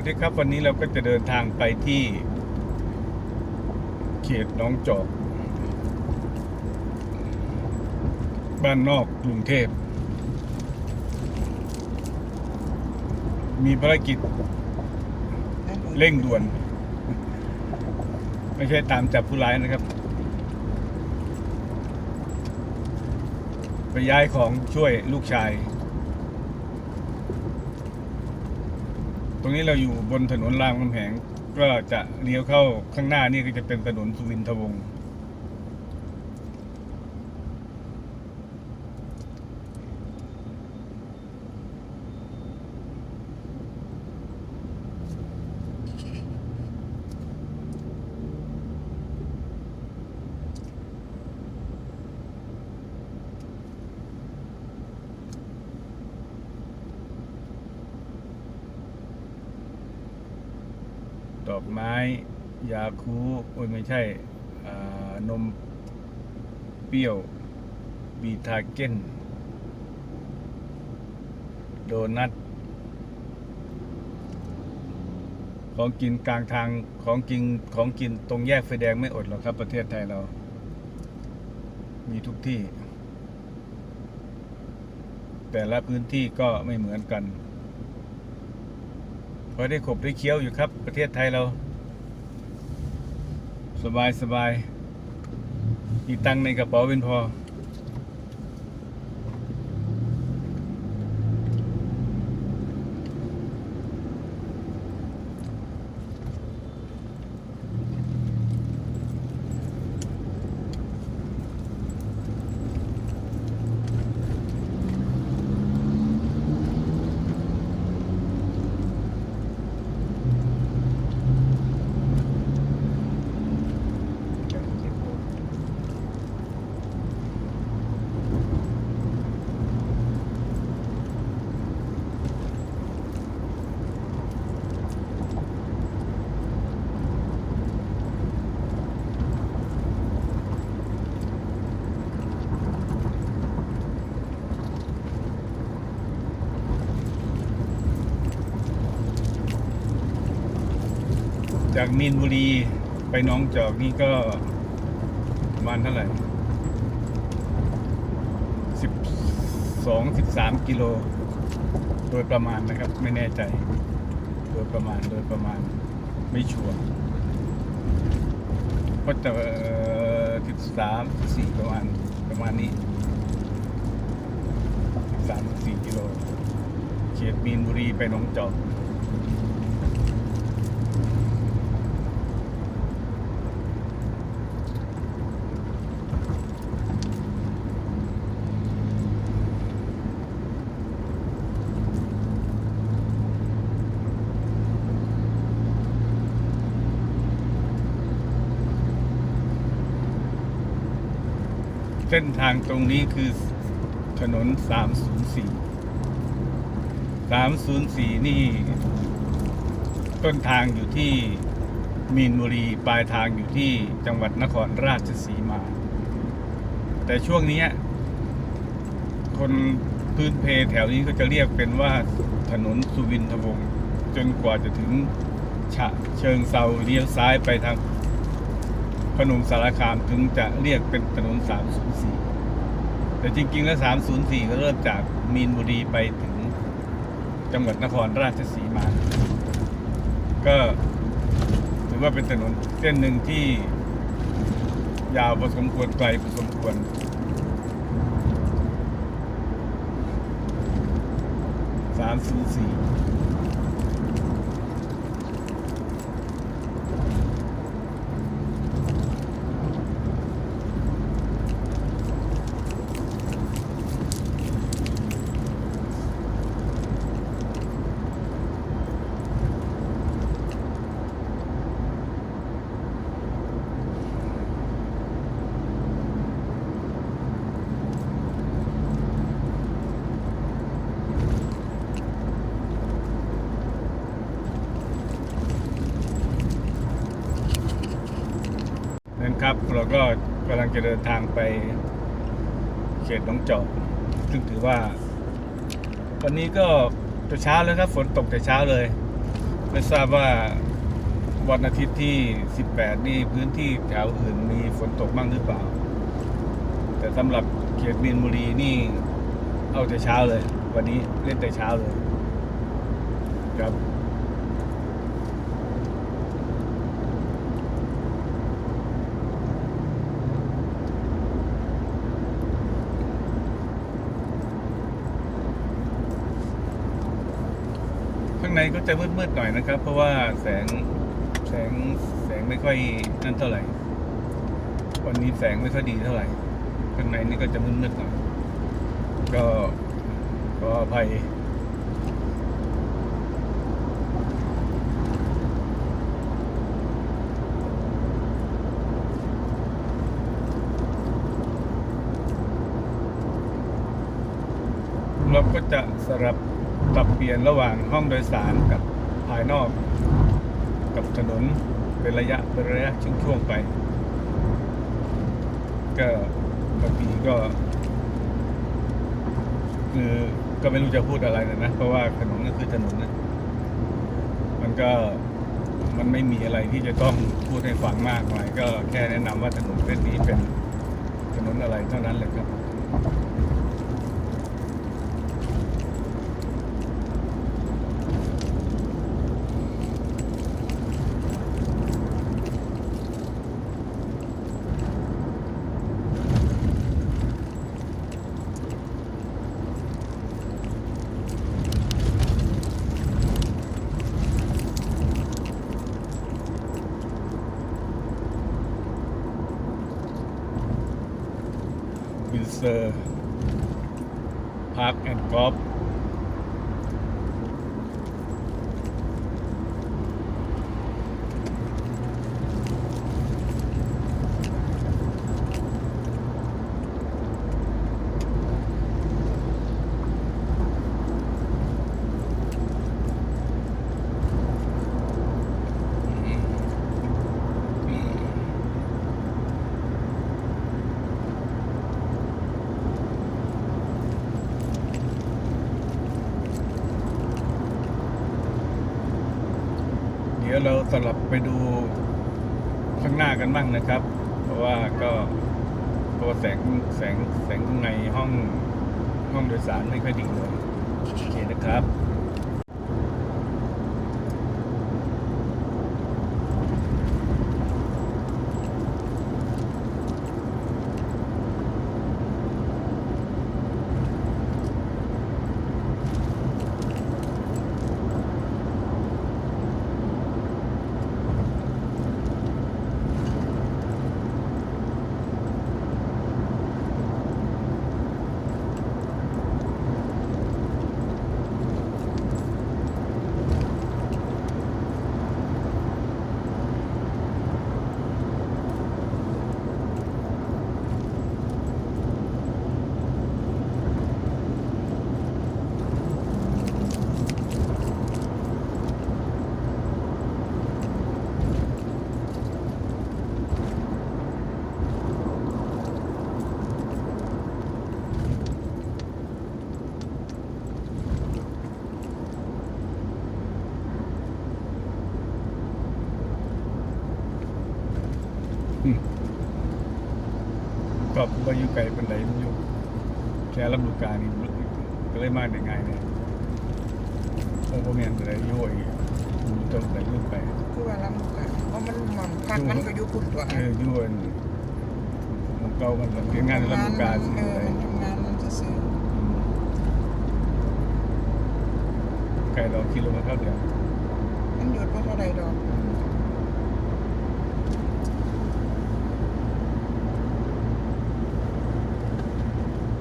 วัสดีครับ วันนี้เราก็จะเดินทางไปที่ เขตหน้องจอก บ้านนอกกรุงเทพ มีภารกิจเร่งด่วน ไม่ใช่ตามจับผู้ร้ายนะครับ ไปย้ายของช่วยลูกชาย ตรงนี้เราอยู่บนถนนรามคำแหงก็จะเลี้ยวเข้าข้างหน้านี่ก็จะเป็นถนนสุวินทวงศ์ ไม้ยาคูโอ้ยไม่ใช่นมเปรี้ยวบีทาเก้น โดนัทของกินกลางทางของกินของกินตรงแยกไฟแดงไม่อดหรอกครับประเทศไทยเรา มีทุกที่ แต่ละพื้นที่ก็ไม่เหมือนกัน อได้ขบได้เคี้ยวอยู่ครับ ประเทศไทยเรา สบายสบายมีตังในกระเป๋าเป็นพอ จาก มีนบุรี ไปน้องจอกนี่ก็ประมาณเท่าไหร่สิบสองสิบสามกิโล โดยประมาณนะครับ ไม่แน่ใจ โดยประมาณโดยประมาณไม่ชัวร์ก็จะสิบสามสี่ประมาณประมาณนี้สิบสามสี่กิโลเขตมีนบุรีไปหนองจอก เส้นทางตรงนี้คือถนน 304 304 นี่ ต้นทางอยู่ที่มีนบุรี ปลายทางอยู่ที่จังหวัดนครราชสีมา แต่ช่วงนี้ คนพื้นเพแถวนี้ก็จะเรียกเป็นว่าถนนสุวินทวงศ์จนกว่าจะถึงฉะเชิงเซาเลี้ยวซ้ายไปทาง พนมสารคามถึงจะเรียกเป็นถนน 304 แต่จริงๆ แล้ว 304 ก็เริ่มจากมีนบุรีไปถึงจังหวัดนครราชสีมา ก็ถือว่าเป็นถนนเส้นหนึ่งที่ยาวพอสมควรไกลพอสมควร304 ครับ เราก็กำลังจะเดินทางไปเขตหนองจอกซึ่งถือว่า วันนี้ก็แต่เช้าแล้วครับ ฝนตกแต่เช้าเลย ไม่ทราบว่าวันอาทิตย์ที่ 18 นี่พื้นที่แถวอื่นมีฝนตกบ้างหรือเปล่า แต่สำหรับเขตมีนบุรีนี่ เอาแต่เช้าเลย วันนี้เล่นแต่เช้าเลย ครับ ในก็จะมืดๆหน่อยนะครับ เพราะว่าแสงแสงแสงไม่ค่อยนั่นเท่าไหร่ วันนี้แสงไม่ค่อยดีเท่าไหร่ข้างในนี่ก็จะมืดๆหน่อยก็ขออภัยเราก็จะสลับ ปรับเปลี่ยนระหว่างห้องโดยสารกับภายนอก กับถนนเป็นระยะเป็นระยะช่วงๆไป ก็บางทีก็ คือก็ไม่รู้จะพูดอะไรนะนะเพราะว่าถนนก็คือถนนนะมันก็มันไม่มีอะไรที่จะต้องพูดให้ฟังมากมายก็แค่แนะนำว่าถนนเส้นนี้เป็นถนนอะไรเท่านั้นเลยครับ วินเซอร์พาร์คแอนด์กอล์ฟเดี๋ ยวเราสลับไปดูข้างหน้ากันบ้างนะครับ เพราะว่าก็ตัวแสงแสงแสงข้างในห้องห้องโดยสารไม่ค่อยดีเลยโอเคนะครับ แค่รับดูการนี่ก็เลยมาได้ง่ายเนี่ยโอ้โหเมียนอะไรย่อยอยู่ตรงไหนยุ่งไปคือว่าลำบากเพราะมันมันพักมันก็อยู่ปุ่นตัวเออย่วนมันเก่ามันมันเรียนงานรับดูการสิเออทำงานมันจะซื้อไกลเราคิดลงมาเท่าเดียวมันหยุดเพราะเท่าไรดอก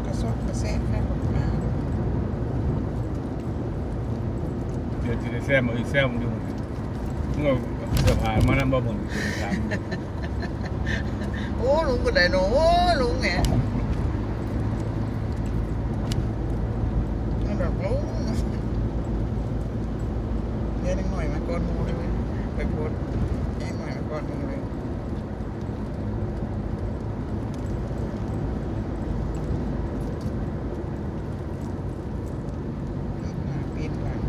กระซอกกระแซะข้างหมา เดี๋ยวจะได้ แซมเอาอีแซมอยู่เมื่อเสื้อผ้ามานั่งบ่บ่นคุณถามโอ้ลุงก็ได้เนาะโอ้ลุงแหมมันแบบลุงเดี๋ยวนิดหน่อยมาก่อนมูเลยไหมไปโพสต์แย่งหน่อยมาก่อนหมูเลย ปีนหลัง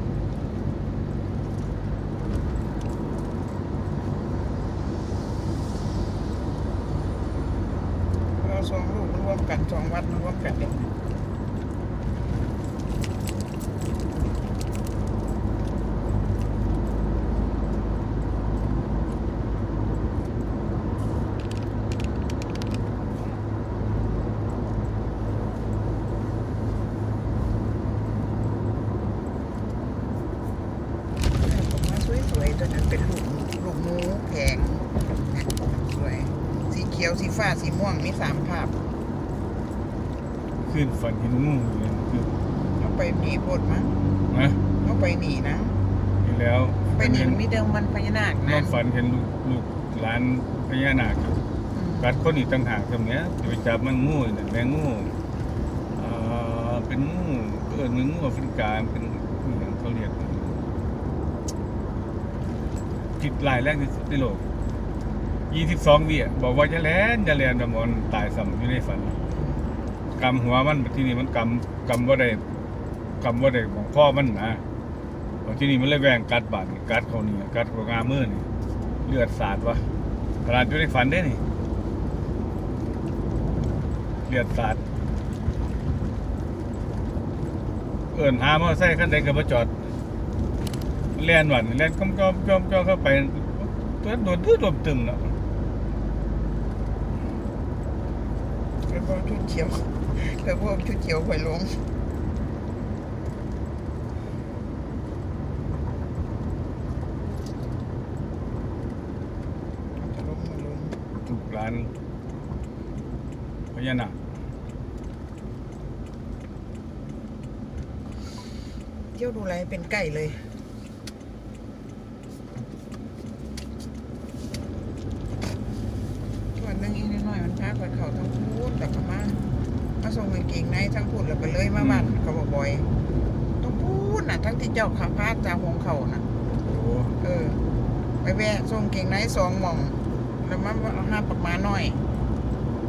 สองลูก มันรวมกันสองวัดมันรวมกันเด็กผมว่าสวยๆตัวนั้นเป็นลูกลูกหมูแผงเนี่ยสวย สีเขียว สีฟ้า สีม่วง มีสามภาพ ขึ้นฝันเห็นงูอยู่เลยคือเอาไปหนีบทมั้งนะเอาไปหนีนะอยู่แล้วไปหนีมีเดิมมันพญานาคนอนะกฝันเห็นลูกลูกหลานพญานาคอยู่อืมกัดคนอีกต่างหากตรงเนี้ยจะไปจับมันงูเนี่ยแมงงูอ่าเป็นงูเอิญมันงูแอฟริกาเป็นอหย่างเขาเรียกจิตลายแรกที่สุดในโลกยี่สิบสองวิอะบอกว่าจะแลนจะแลนดมอนตายซ้ำอยู่ในฝัน กำหัวมันที่นี่มันกำกำว่าได้กำว่าได้ของพ่อมันนะบอที่นี่มันเลยแหวงกัดบาดกัดเขานี่กัดเขางามือนี่เลือดสาดวะขนาดอยู่ในฝันได้นี่เลือดสาดเอินหามอไซค์คันใดก็มาจอดเลียนหวันเลียนก้มก้มก้มก้มเข้าไปตัวโดนตื้อโดนตึมเนาะไปพวกชุดเขียว ไปพวกชุดเขียวหวยลงจะลงมาลงถูกร้านพญานาคเที่ยวดูอะไรเป็นไก่เลยวันหนึงอีกนิดหน่อยมันพาไปเขาทั้งพูดแต่ก็มามาส่งกาง เกงในทั้งพูดแล้วไปเลยมาบ้านเขาบอกบ่อยต้องพูดน่ะ ทั้งที่เจ้าขับพาดจากของเขาน่ะโอ้เออ ไปแวะส่งเกงในสองหม่อง แล้วมาเอาห้าปักมาหน่อย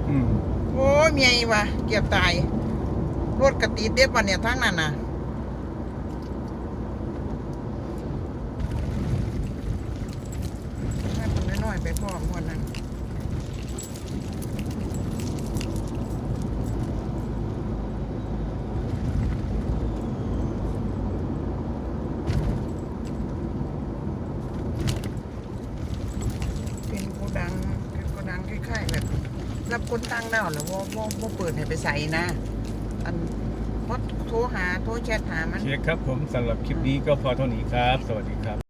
อืมโอ้ยเมียอีวะเกียบตาย รถกระตีเด็บวันเนี่ยทั้งนั้นน่ะให้คนน้อยๆไปพร้อมคนนั้นเป็นโกดังเป็นโกดังคล้ายๆแบบ รับ คนตั้งแล้วแล้วว่าว่าว่าเปิดให้ไปใส่นะอันพอโทรหาโทรแชทหามัน เช็คครับผมสำหรับคลิปนี้ก็พอเท่านี้ครับ สวัสดีครับ